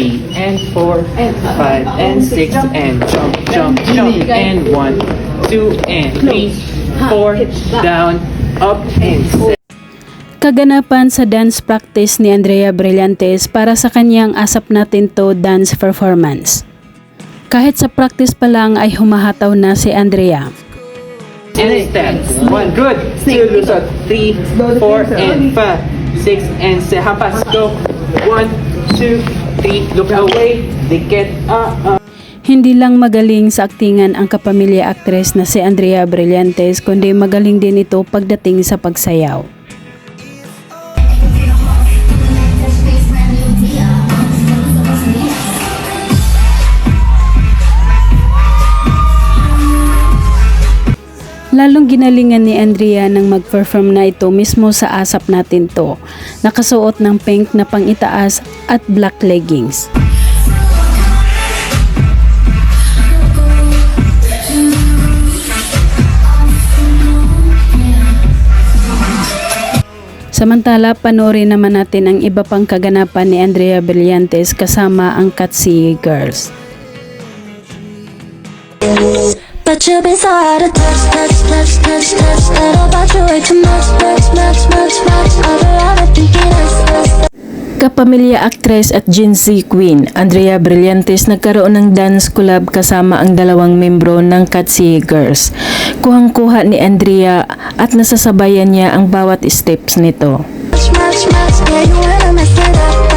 three and four and five and six and jump, jump, jump and one, two and three, four, down, up and seven. Kaganapan sa dance practice ni Andrea Brillantes para sa kanyang asap natin to dance performance. Kahit sa practice pa lang ay humahataw na si Andrea. And step. One, good. Two, lusot. Three, four, and five, six, and seven. Hampas, go. One, two, three. Look away. They get uh, uh. Hindi lang magaling sa aktingan ang kapamilya actress na si Andrea Brillantes kundi magaling din ito pagdating sa pagsayaw. Lalong ginalingan ni Andrea nang mag-perform na ito mismo sa asap natin to. Nakasuot ng pink na pangitaas at black leggings. Samantala, panoorin naman natin ang iba pang kaganapan ni Andrea Brillantes kasama ang Katsi Girls. But you've been so hard to touch, touch, touch, touch, touch That about you way too much, much, much, much, much I'd rather think it is, is Kapamilya actress at Gen Z queen, Andrea Brillantes nagkaroon ng dance collab kasama ang dalawang membro ng Katsi Girls. Kuhang-kuha ni Andrea at nasasabayan niya ang bawat steps nito. much, much, much Yeah,